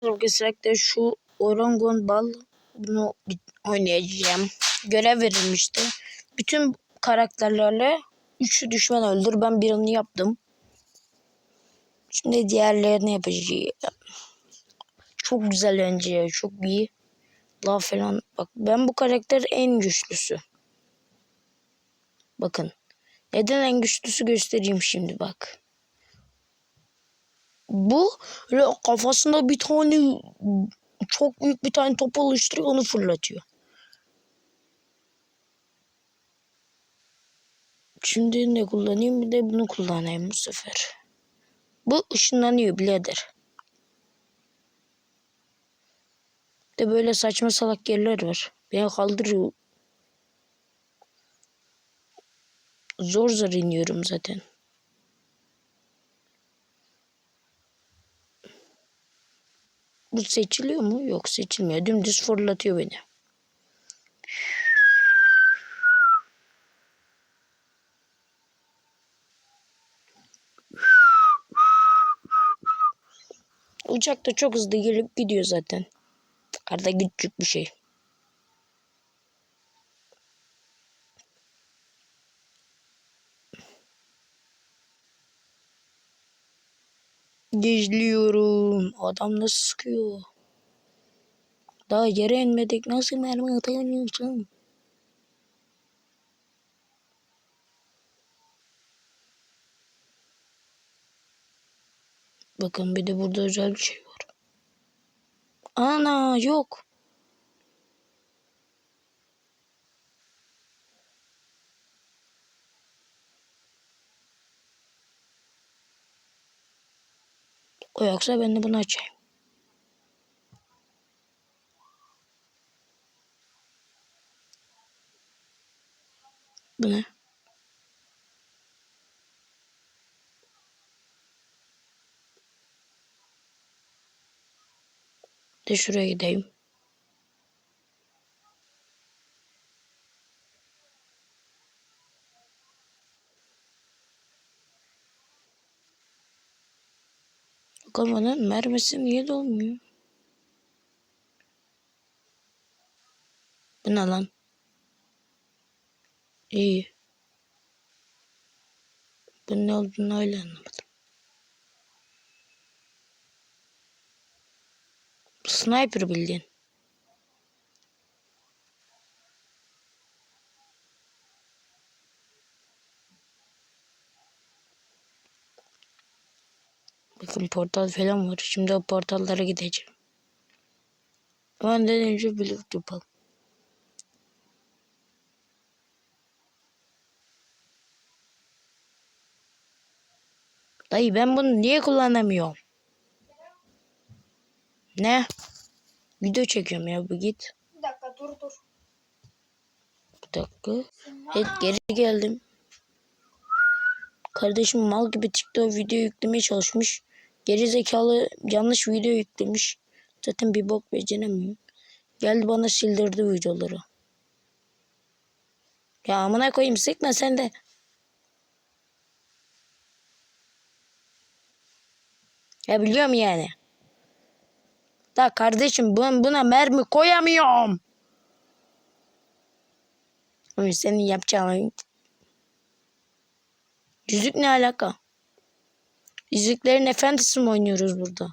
Kesinlikle şu Orangon Bal bunu oynayacağım. Görev verilmişti. Bütün karakterlerle 3 düşman öldür. Ben birini yaptım. Şimdi diğerlerini yapacağım. Çok güzel bence. Çok iyi. La falan. Bak ben bu karakter en güçlüsü. Bakın. Neden en güçlüsü göstereyim şimdi bak. Bu kafasında bir tane çok büyük bir tane top oluşturuyor onu fırlatıyor. Şimdi ne kullanayım bir de bunu kullanayım bu sefer. Bu ışınlanıyor birader. De böyle saçma salak yerler var. Beni kaldırıyor. Zor zor iniyorum zaten. Bu seçiliyor mu? Yok seçilmiyor. Dümdüz fırlatıyor beni. Uçak da çok hızlı gelip gidiyor zaten. Arada küçük bir şey. Gizliyorum. Adam nasıl sıkıyor? Daha yere inmedik. Nasıl mermi atıyorsun? Bakın bir de burada özel bir şey var. Ana yok. O yoksa ben de bunu açayım. Bu ne? De şuraya gideyim. Bakalım onun mermisi niye dolmuyor? Bu ne lan? İyi. Bunun ne olduğunu öyle anlamadım. Sniper bildiğin. Bakın portal falan var. Şimdi o portallara gideceğim. Ondan önce blok yapalım. Dayı ben bunu niye kullanamıyorum? Ne? Video çekiyorum ya bu git. Bir dakika dur dur. Bir dakika. Evet geri geldim. Kardeşim mal gibi TikTok video yüklemeye çalışmış. Geri zekalı yanlış video yüklemiş. Zaten bir bok beceremiyor. Geldi bana sildirdi videoları. Ya amına koyayım sıkma sen de. Ya biliyorum yani. Da kardeşim ben buna mermi koyamıyorum. Oy senin yapacağın Yüzük ne alaka? Yüzüklerin efendisi mi oynuyoruz burada?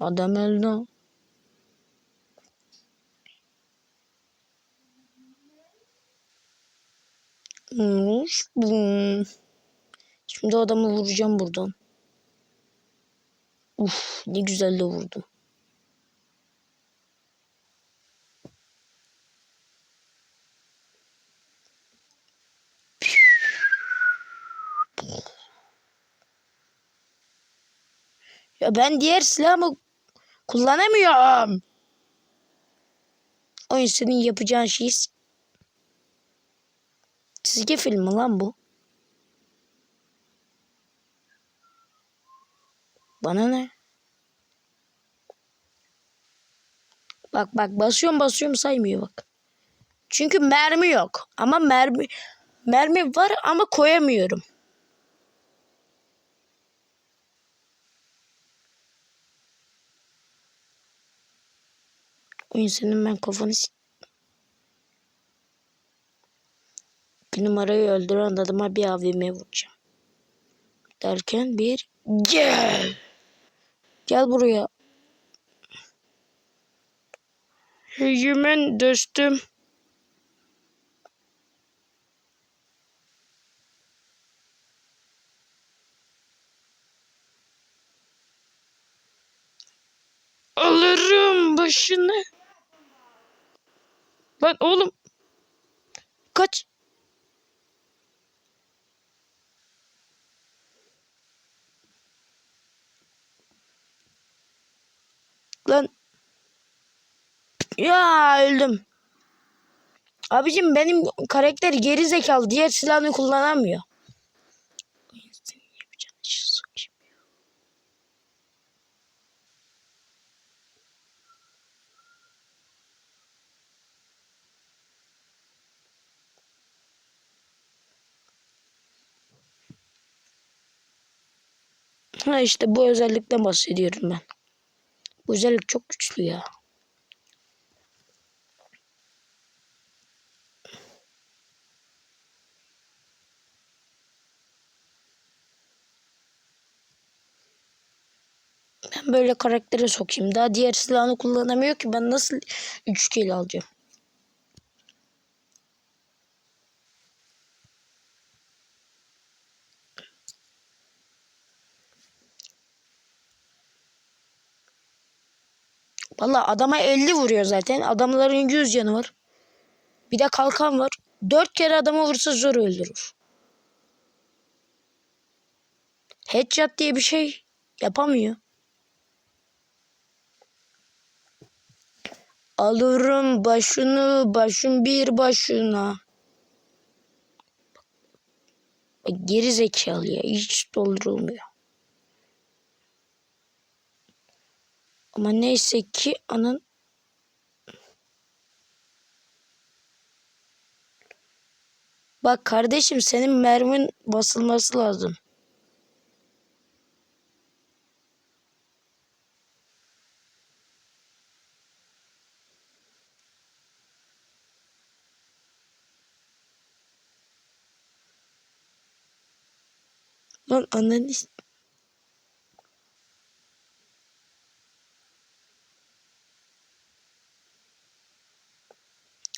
Adam öldü. Şimdi adamı vuracağım buradan. Uf ne güzel de vurdum. Ya ben diğer silahımı kullanamıyorum. Oyun senin yapacağın şey çizgi film lan bu? Bana ne? Bak bak basıyorum basıyorum saymıyor bak. Çünkü mermi yok. Ama mermi mermi var ama koyamıyorum. Oyun senin ben kafanı Bir numarayı öldüren adama bir AVM vuracağım. Derken bir gel. Gel buraya. Hücümen dostum. Alırım başını. Lan oğlum. Kaç. Lan. Ya öldüm. Abicim benim karakter geri zekalı. Diğer silahını kullanamıyor. Ha işte bu özellikten bahsediyorum ben. Bu özellik çok güçlü ya. Ben böyle karaktere sokayım. Daha diğer silahını kullanamıyor ki ben nasıl 3 kill alacağım? Valla adama 50 vuruyor zaten. Adamların 100 canı var. Bir de kalkan var. 4 kere adama vursa zor öldürür. Headshot diye bir şey yapamıyor. Alırım başını, başın bir başına. Bak, Geri zekalı ya. Hiç doldurulmuyor. Ama neyse ki anın Bak kardeşim senin mermin basılması lazım. Lan ananı s-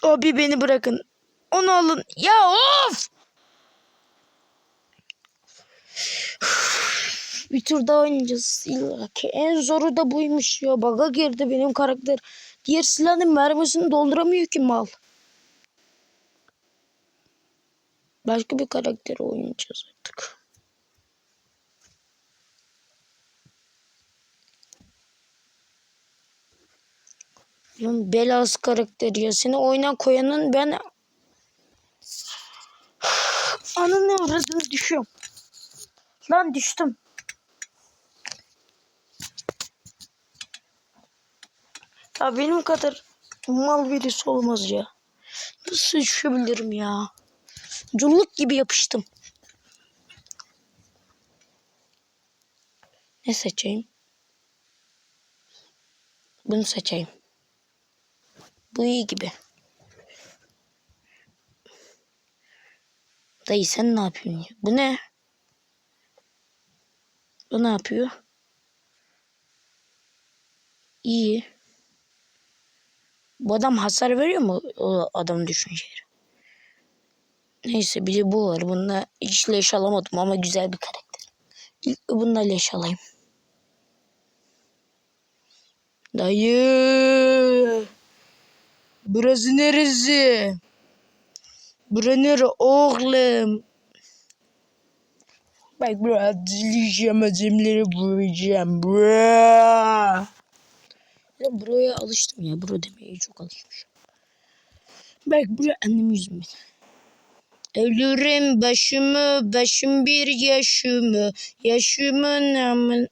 Abi beni bırakın. Onu alın. Ya of! Bir tur daha oynayacağız. İlla ki. En zoru da buymuş ya. Baga girdi benim karakter. Diğer silahın mermisini dolduramıyor ki mal. Başka bir karakteri oynayacağız artık. Lan belası karakteri ya. Seni oyuna koyanın ben... Ananı avradını düşüyorum. Lan düştüm. Ya benim kadar mal birisi olmaz ya. Nasıl düşebilirim ya? Culluk gibi yapıştım. Ne seçeyim? Bunu seçeyim. Bu iyi gibi. Dayı sen ne yapıyorsun ya? Bu ne? Bu ne yapıyor? İyi. Bu adam hasar veriyor mu o adam düşünceleri? Neyse bir de bu var. Bununla hiç leş alamadım ama güzel bir karakter. İlk bununla leş alayım. Dayı. Burası neresi? Bura nere oğlum? Bak buraya dileyeceğim azimleri vuracağım. Bura. Ya buraya alıştım ya. Bura demeye çok alışmışım. Bak buraya annem yüzüm Ölürüm başımı, başım bir yaşımı, yaşımın amın.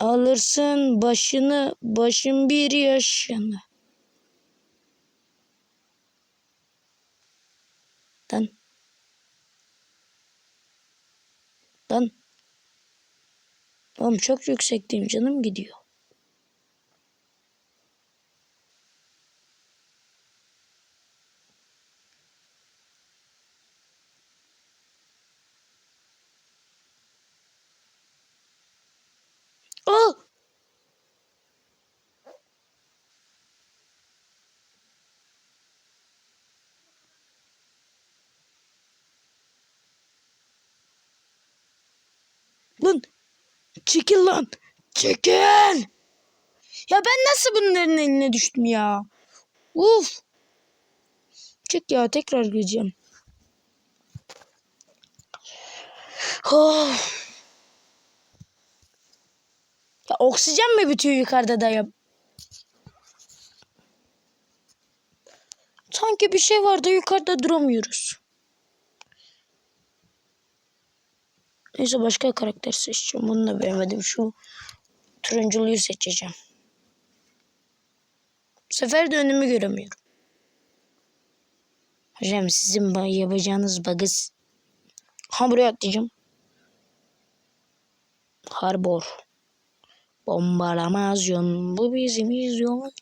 Alırsın başını, başın bir yaşını. Lan. Lan. Oğlum çok yüksekteyim canım gidiyor. Lan çekil lan. Çekil. Ya ben nasıl bunların eline düştüm ya? Uf. Çık ya tekrar gireceğim. Oh. Ya oksijen mi bitiyor yukarıda da? Sanki bir şey var da yukarıda duramıyoruz. Neyse başka karakter seçeceğim. Bunu da beğenmedim. Şu turunculuyu seçeceğim. Bu sefer de önümü göremiyorum. Hocam sizin yapacağınız bug'ı... s- Ha buraya atlayacağım. Harbor. Bombalamaz yön. Bu bizim izyon.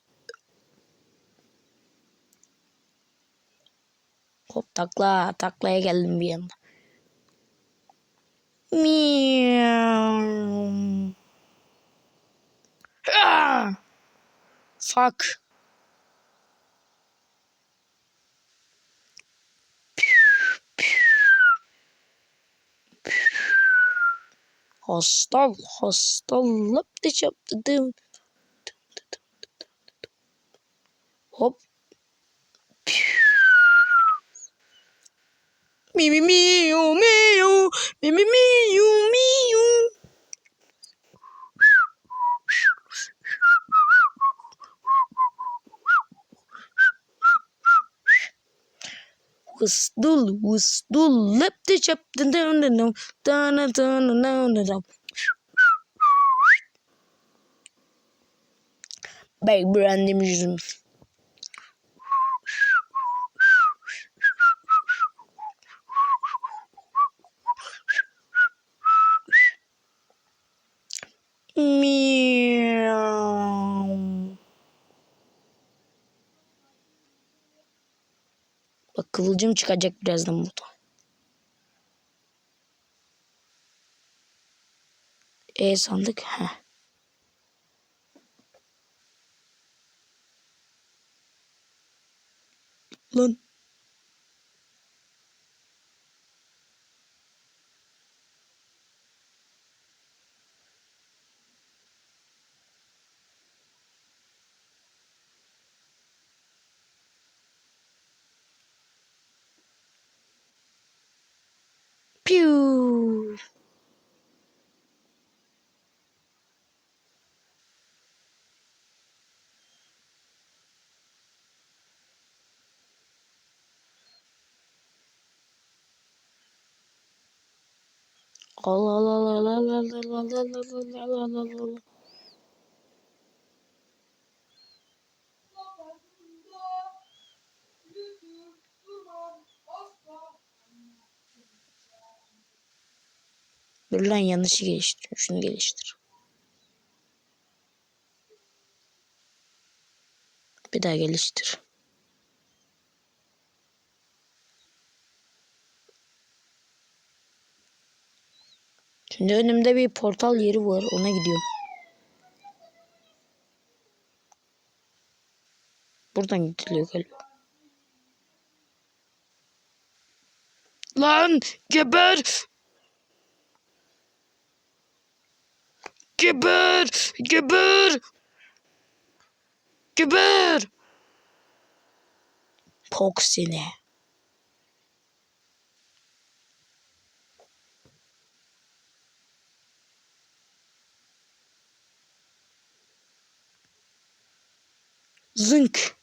Hop takla. Taklaya geldim bir anda. Meow. Ah! Fuck. Hostal, hostal, up the chop the doom. Hop. Me, me, me, oh, me, oh, me, me, me. Vısdul vısdul lepte çaptın dönünüm. Tana tana nanınım. Bak brandimiz. Bak kıvılcım çıkacak birazdan burada. E sandık. Heh. Lan. Piu. Allah Allah Allah Allah Allah Allah Allah Allah Allah Allah. Dur lan yanlışı geliştir. Şunu geliştir. Bir daha geliştir. Şimdi önümde bir portal yeri var. Ona gidiyorum. Buradan gidiliyor galiba. Lan geber! Geber! Geber! Geber! Pok seni. Zınk.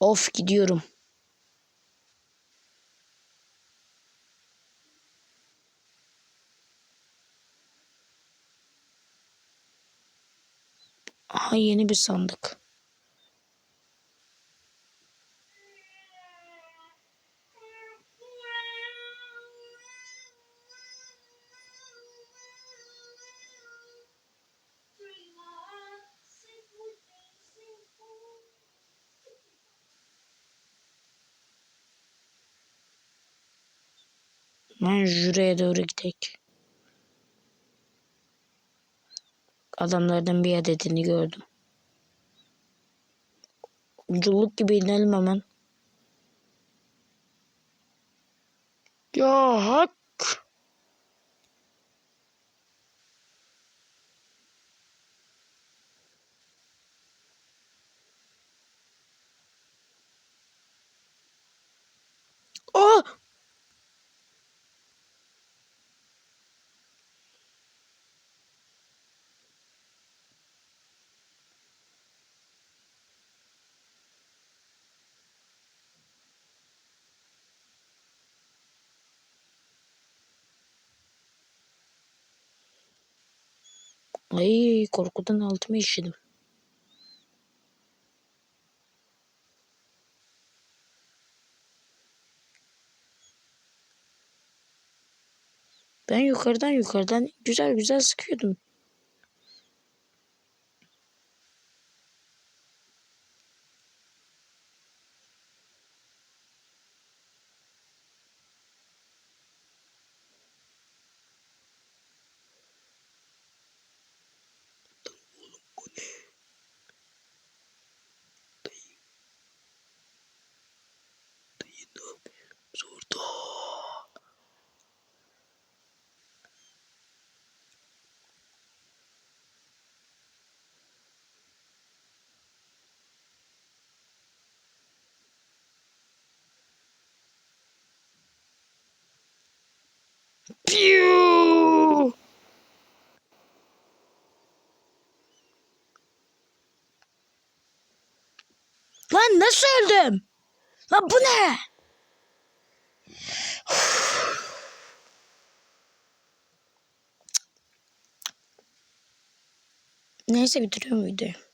Of gidiyorum. Aha yeni bir sandık. Ben jüreye doğru gidek. Adamlardan bir adetini gördüm. Uculuk gibi inelim hemen. Ya hak. Oh! Ay korkudan altıma işedim. Ben yukarıdan yukarıdan güzel güzel sıkıyordum. Piu! Lan nasıl öldüm? Lan bu ne? Neyse bitiriyorum videoyu.